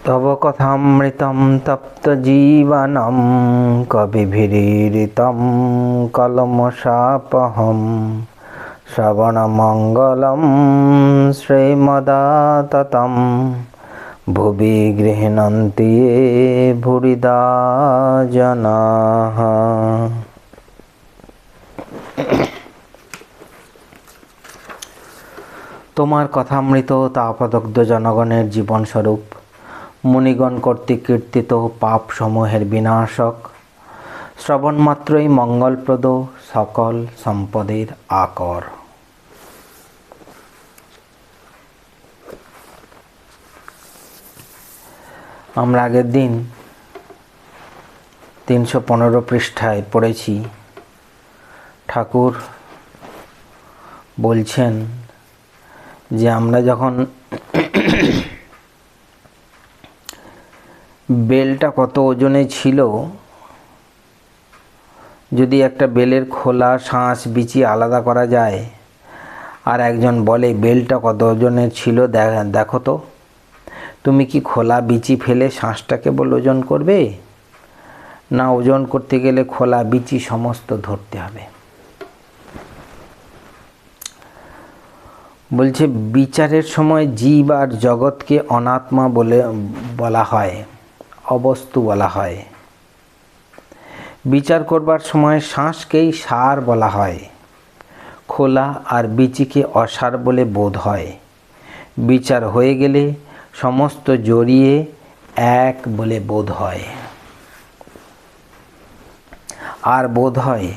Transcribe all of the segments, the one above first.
তব কথামৃতম তপ্ত জীবনম কবিভিরীরিতম কলমশাপহম শ্রবণমঙ্গলম শ্রীমদাততম ভুবি গৃহণন্তি এ ভুরিদা জনা তোমার কথামৃত তাপদগ্ধ জনগণের জীবনস্বরূপ মুনিগণ কর্তৃক কীর্তিত পাপ সমূহের বিনাশক শ্রবণমাত্রই মঙ্গলপ্রদ, সকল সম্পদের আকর। আমরা আগের দিন তিনশো পনেরো পৃষ্ঠায় পড়েছি। ঠাকুর বলছেন যে আমরা যখন বেলটা কত ওজনে ছিল? যদি একটা বেলের খোলা শাঁস বিচি আলাদা করা যায়, আর একজন বলে, বেলটা কত ওজনের ছিল? দেখো তো। তুমি কি খোলা বিচি ফেলে শাঁসটাকে বলে ওজন করবে? না, ওজন করতে গেলে খোলা বিচি সমস্ত ধরতে হবে। বলছে, বিচারের সময় জীব আর জগৎকে অনাত্মা বলে, বলা হয়। অবস্তু বলা হয়। বিচার করবার সময় শ্বাসকেই সার বলা হয়। খোলা আর বিচিকে অসার বলে বোধ হয়। বিচার হয়ে গেলে সমস্ত জড়িয়ে এক বলে বোধ হয়। আর বোধ হয়,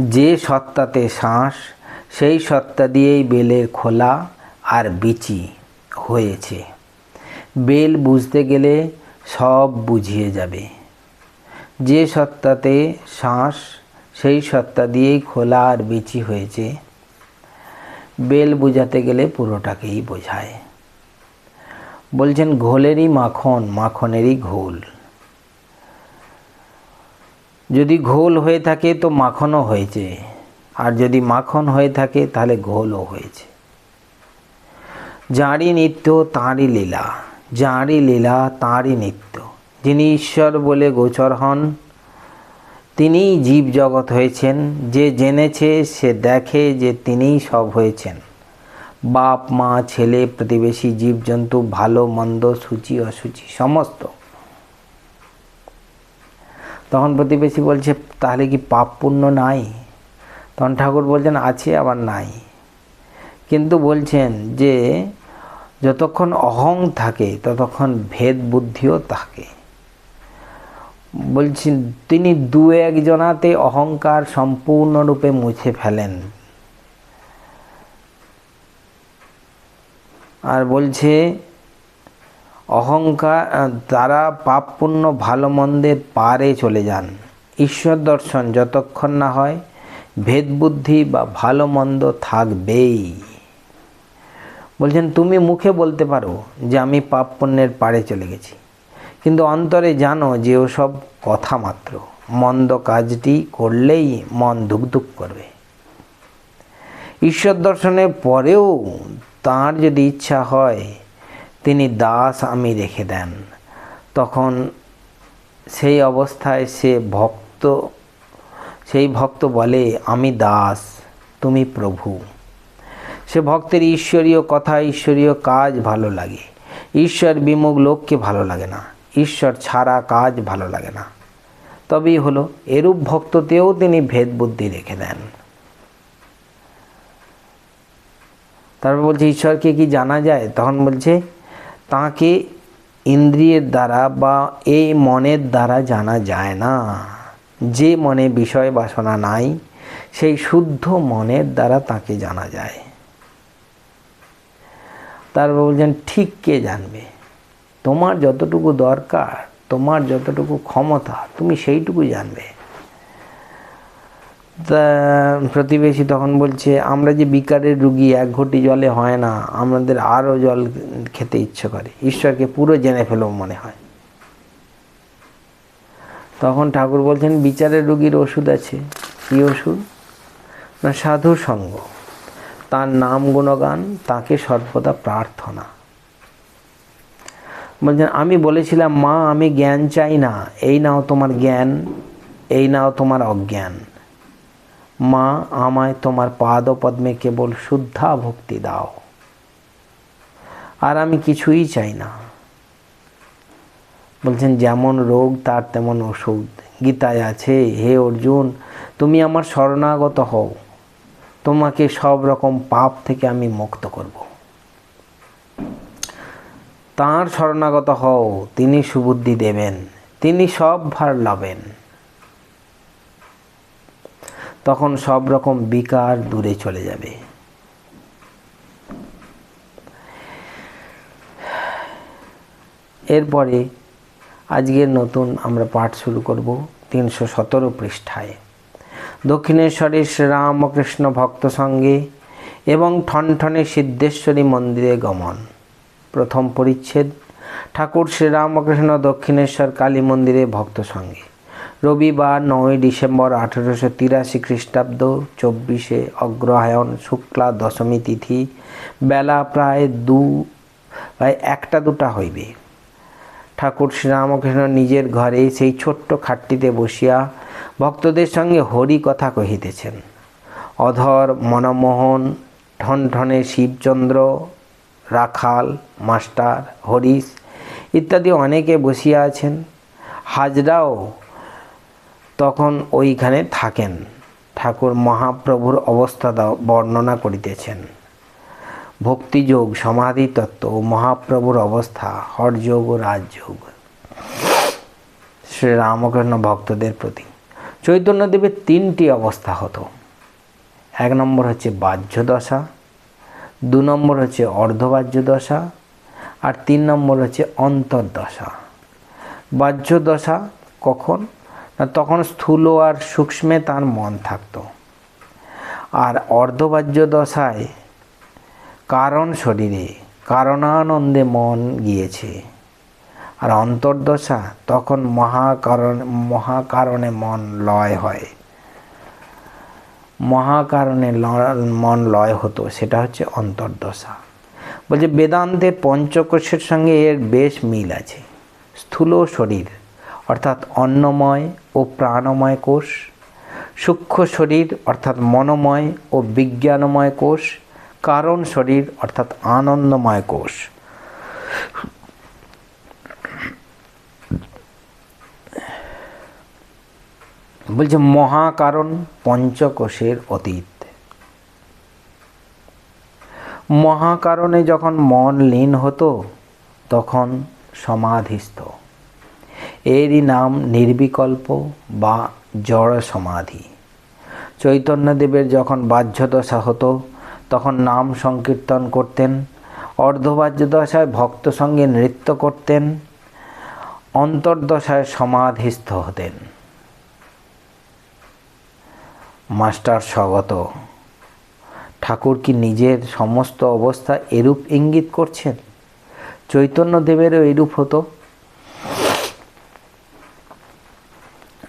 যে সত্তাতে শ্বাস, সেই সত্তা দিয়েই বেলের খোলা আর বিচি হয়েছে। বেল বুঝতে গেলে সব বুঝিয়ে যাবে। যে সত্তাতে শ্বাস, সেই সত্তা দিয়েই খোলা আর বিচি হয়েছে। বেল বুঝাতে গেলে পুরোটাকেই বোঝায়। বলছেন, ঘোলেরই মাখন, মাখনেরই ঘোল। যদি ঘোল হয়ে থাকে তো মাখনও হয়েছে, আর যদি মাখন হয়ে থাকে তাহলে ঘোলও হয়েছে। যাঁরই নিত্য তাঁরই লীলা। যাঁরই লীলা, তাঁরই নিত্য। যিনি ঈশ্বর বলে গোচর হন, তিনিই জীব জগৎ হয়েছেন। যে জেনেছে, সে দেখে যে তিনিই সব হয়েছেন। বাপ, মা, ছেলে, প্রতিবেশী, জীবজন্তু, ভালো, মন্দ, সূচি, অসুচি, সমস্ত। তখন প্রতিবেশী বলছে, তাহলে কি পাপ পুণ্য নাই? তখন ঠাকুর বলছেন, আছে, আবার নাই। কিন্তু বলছেন যে যতক্ষণ অহং থাকে, ততক্ষণ ভেদ বুদ্ধিও থাকে। বলছেন তিনি দু একজনাতে অহংকার সম্পূর্ণরূপে মুছে ফেলেন। আর বলছে, অহংকার, তারা পাপ পুণ্য ভালো মন্দের পারে চলে যান। ঈশ্বর দর্শন, যতক্ষণ না হয়, ভেদ বুদ্ধি বা ভালো মন্দ থাকবেই। বলছেন, তুমি মুখে বলতে পারো যে আমি পাপ পুণ্যের পাড়ে চলে গেছি। কিন্তু অন্তরে জানো যে ওসব কথা মাত্র। মন্দ কাজটি করলেই মন ধুকধুক করবে। ঈশ্বর দর্শনের পরেও তাঁর যদি ইচ্ছা হয়, তিনি দাস আমি রেখে দেন। তখন সেই অবস্থায় সে ভক্ত, সেই ভক্ত বলে, আমি দাস, তুমি প্রভু। সে ভক্তের ঈশ্বরীয় কথা, ঈশ্বরীয় কাজ ভালো লাগে। ঈশ্বর বিমুখ লোককে ভালো লাগে না। ঈশ্বর ছাড়া কাজ ভালো লাগে না। তবেই হলো, এরূপ ভক্ততেও তিনি ভেদ বুদ্ধি রেখে দেন। তারপর বলছে, ঈশ্বরকে কি জানা যায়? তখন বলছে, তাকে ইন্দ্রিয়ের দ্বারা বা এই মনের দ্বারা জানা যায় না। যে মনে বিষয় বাসনা নাই, সেই শুদ্ধ মনের দ্বারা তাকে জানা যায়। তারপর বলছেন, ঠিক কে জানবে? তোমার যতটুকু দরকার, তোমার যতটুকু ক্ষমতা, তুমি সেইটুকু জানবে। তা প্রতিবেশী তখন বলছে, আমরা যে বিকারের রুগী, এক ঘটি জলে হয় না, আমাদের আরও জল খেতে ইচ্ছে করে। ঈশ্বরকে পুরো জেনে ফেলেও মনে হয়। তখন ঠাকুর বলছেন, বিচারের রুগীর ওষুধ আছে। কী ওষুধ? না সাধু সঙ্গ তার নাম গুণগান, তাকে সর্বদা প্রার্থনা। বলছেন, আমি বলেছিলাম, মা, আমি জ্ঞান চাই না। এই নাও তোমার জ্ঞান, এই নাও তোমার অজ্ঞান। মা, আমায় তোমার পাদ পদ্মে কেবল শুদ্ধা ভক্তি দাও। আর আমি কিছুই চাই না। বলছেন, যেমন রোগ, তার তেমন ওষুধ। গীতায় আছে, হে অর্জুন, তুমি আমার শরণাগত হও। তোমাকে সব রকম পাপ থেকে আমি মুক্ত করব। তাঁর শরণাগত হও, তিনি সুবুদ্ধি দেবেন, তিনি সব ভার লাভেন। তখন সব রকম বিকার দূরে চলে যাবে। এরপরে আজকের নতুন আমরা পাঠ শুরু করব তিনশো সতেরো পৃষ্ঠায়। দক্ষিণেশ্বরের শ্রীরামকৃষ্ণ ভক্ত সঙ্গে এবং ঠনঠনে সিদ্ধেশ্বরী মন্দিরে গমন। প্রথম পরিচ্ছেদ, ঠাকুর শ্রীরামকৃষ্ণ দক্ষিণেশ্বর কালী মন্দিরে ভক্ত সঙ্গে। রবিবার নয় ডিসেম্বর আঠেরোশো তিরাশি খ্রিস্টাব্দ, চব্বিশে অগ্রহায়ণ শুক্লা দশমী তিথি, বেলা প্রায় দু, প্রায় একটা দুটা হইবে। ঠাকুর শ্রীরামকৃষ্ণ নিজের ঘরে সেই ছোট্ট খাটটিতে বসিয়া ভক্তদের সঙ্গে হরি কথা কহিতেছেন। অধর, মনমোহন, ঠনঠনে শিবচন্দ্র, রাখাল, মাস্টার, হরিশ ইত্যাদি অনেকে বসিয়া আছেন। হাজরাও তখন ওইখানে থাকেন। ঠাকুর মহাপ্রভুর অবস্থা বর্ণনা করিতেছেন। ভক্তিযোগ, সমাধি তত্ত্ব মহাপ্রভুর অবস্থা, হরযোগ ও রাজযোগ। শ্রীরামকৃষ্ণ ভক্তদের প্রতি চৈতন্যদেবের তিনটি অবস্থা হতো। এক নম্বর হচ্ছে বাহ্য দশা দু নম্বর হচ্ছে অর্ধবাহ্য দশা আর তিন নম্বর হচ্ছে অন্তর্দশা। বাহ্য দশা কখন? না, তখন স্থূল আর সূক্ষ্মে তার মন থাকতো। আর অর্ধবাহ্য দশায় কারণ শরীরে, কারণানন্দে মন গিয়েছে। আর অন্তর্দশা তখন মহাকারণ, মহাকারণে মন লয় হয়। মহাকারণে মন লয় হতো, সেটা হচ্ছে অন্তর্দশা। বলছে বেদান্তে পঞ্চকোষের সঙ্গে এর বেশ মিল আছে। স্থূল শরীর, অর্থাৎ অন্নময় ও প্রাণময় কোষ। সূক্ষ্ম শরীর, অর্থাৎ মনোময় ও বিজ্ঞানময় কোষ। কারণ শরীর অর্থাৎ আনন্দময় কোষ। বলছে মহাকারণ পঞ্চকোষের অতীত। মহাকারণে যখন মন লীন হতো, তখন সমাধিস্থ। এরই নাম নির্বিকল্প বা জড় সমাধি চৈতন্যদেবের যখন বাহ্যদশা হতো তখন নাম সংকীর্তন করতেন অর্ধবাহ্য দশায় ভক্ত সঙ্গে নৃত্য করতেন, অন্তর্দশায় সমাধিস্থ হতেন। মাস্টার স্বগত, ঠাকুর কি নিজের সমস্ত অবস্থা এরূপ ইঙ্গিত করছেন? চৈতন্যদেবেরও এরূপ হতো?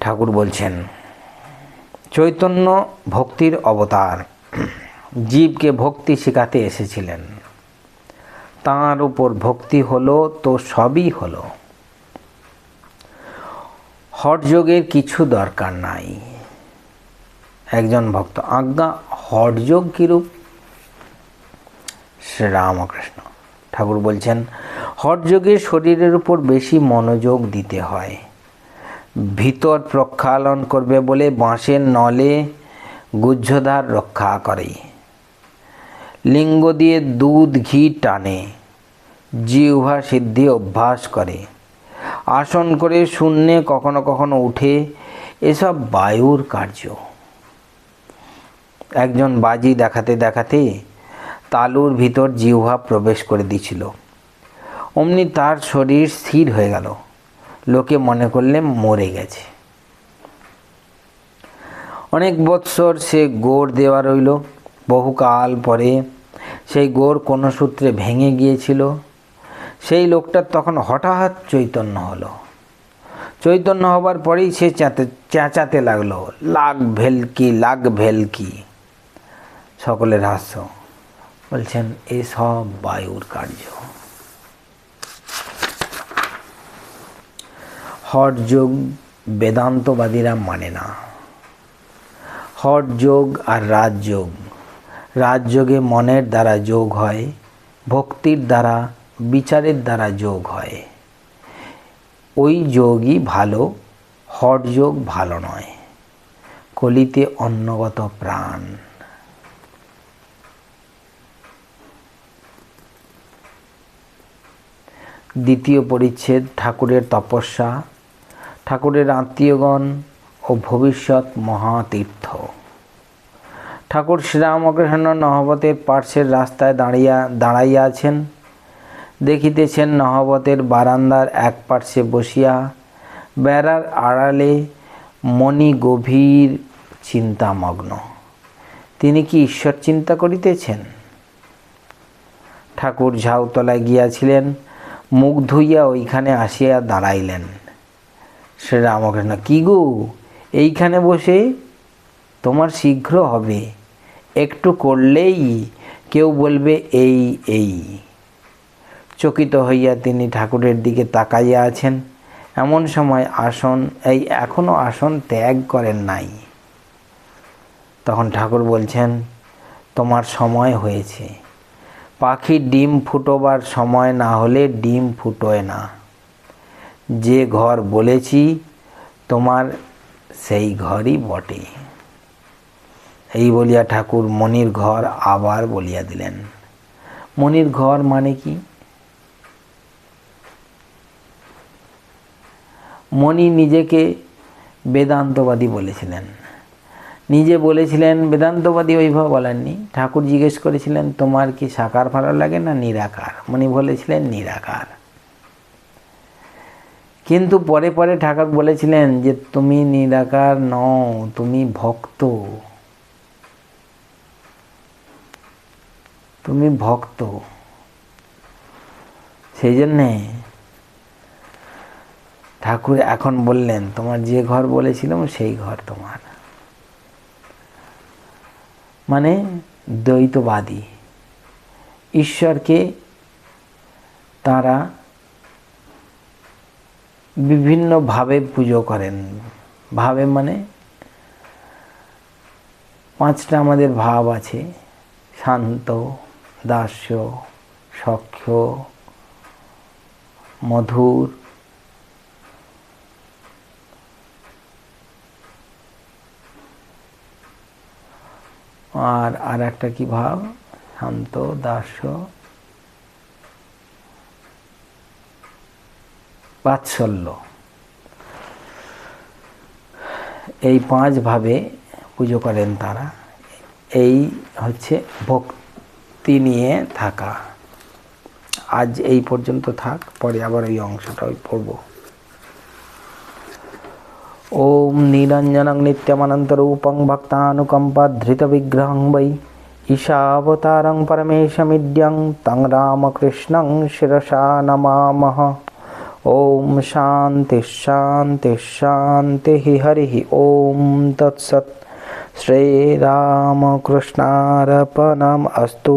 ঠাকুর বলছেন, চৈতন্য ভক্তির অবতার। জীবকে ভক্তি শেখাতে এসেছিলেন। তাঁর উপর ভক্তি হলো, তো সবই হলো। হটযোগের কিছু দরকার নাই। একজন ভক্ত, আজ্ঞা, হটযোগ কিরূপ? শ্রীরামকৃষ্ণ ঠাকুর বলছেন হটযোগে শরীরের উপর বেশি মনোযোগ দিতে হয়। ভিতর প্রক্ষালন করবে বলে বাঁশের নলে গুজ্জধার রক্ষা করে লিঙ্গ দিয়ে দুধ, ঘি টানে। জিহ্বা সিদ্ধি অভ্যাস করে। আসন করে শূন্যে কখনো কখনো উঠে। এসব বায়ুর কার্য। একজন বাজি দেখাতে দেখাতে তালুর ভিতর জিহ্বা প্রবেশ করে দিছিল। অমনি তার শরীর স্থির হয়ে গেল। লোকে মনে করলে মরে গেছে। অনেক বৎসর সে গোড় দেওয়া রইল। বহুকাল পরে সেই গোর কোনো সূত্রে ভেঙে গিয়েছিল। সেই লোকটার তখন হঠাৎ চৈতন্য হলো। চৈতন্য হবার পরেই সে চেঁতে, চেঁচাতে লাগল, লাগ ভেলকি লাগ ভেলকি। সকলের হাস্য। বলছেন এসব বায়ুর কার্য। হট যোগ বেদান্তবাদীরা মানে না। হট যোগ আর রাজযোগ রাজযোগে মনের দ্বারা যোগ হয়, ভক্তির দ্বারা, বিচারের দ্বারা যোগ হয়। ওই যোগই ভালো হট যোগ ভালো নয়। কলিতে অন্নগত প্রাণ। দ্বিতীয় পরিচ্ছেদ, ঠাকুরের তপস্যা। ঠাকুরের আত্মীয়গণ ও ভবিষ্যৎ মহাতীর্থ। ঠাকুর শ্রীরামকৃষ্ণ নহবতের পার্শ্বের রাস্তায় দাঁড়িয়া দাঁড়াইয়া আছেন দেখিতেছেন নহবতের বারান্দার এক পার্শ্বে বসিয়া বেড়ার আড়ালে মণি গভীর চিন্তামগ্ন। তিনি কি ঈশ্বর চিন্তা করিতেছেন? ঠাকুর ঝাউতলায় গিয়াছিলেন, মুখ ধুইয়া ওইখানে আসিয়া দাঁড়াইলেন। শ্রীরামকৃষ্ণ, কি গো? এইখানে বসে তোমার শীঘ্র হবে। একটু করলেই কেউ বলবে এই এই। চকিত হইয়া তিনি ঠাকুরের দিকে তাকাইয়া আছেন। এমন সময় আসন, এই এখনও আসন ত্যাগ করেন নাই। তখন ঠাকুর বলছেন, তোমার সময় হয়েছে। পাখির ডিম ফুটোবার সময় না হলে ডিম ফুটোয় না। যে ঘর বলেছি, তোমার সেই ঘরই বটে। এই বলিয়া ঠাকুর মনির ঘর আবার বলিয়া দিলেন। মনির ঘর মানে কি? মণি নিজেকে বেদান্তবাদী বলেছিলেন। নিজে বলেছিলেন, বেদান্তবাদী ওইভাবে বলেননি। ঠাকুর জিজ্ঞেস করেছিলেন, তোমার কি সাকার ভালো লাগে না নিরাকার? মনি বলেছিলেন, নিরাকার। কিন্তু পরে পরে ঠাকুর বলেছিলেন যে, তুমি নিরাকার নও, তুমি ভক্ত। তুমি ভক্ত। সেই জন্যে ঠাকুর এখন বললেন, তোমার যে ঘর বলেছিলাম, সেই ঘর তোমার। মানে দ্বৈতবাদী। ঈশ্বরকে তারা বিভিন্নভাবে পুজো করেন। ভাবে মানে পাঁচটা আমাদের ভাব আছে, শান্ত দাস্য, সখ্য, মধুর। আর আর একটা কি ভাব? শান্ত, দাস্য। বাৎসল্য। এই পাঁচ ভাবে পুজো করেন তারা। এই হচ্ছে ভক্তি। শক্তি নিয়ে থাকা। আজ এই পর্যন্ত থাক, পরে আবার এই অংশটা পড়ব। ওম নীলাঞ্জনং ধৃত বিগ্রহং বৈ ঈশাবতারং পরমেশমিদ্যং তং রামকৃষ্ণং শিরসা নমামহ ওম শান্তি শান্তি শান্তি হরি ওম তৎসৎ। श्रीरामकृष्णार्पणम् अस्तु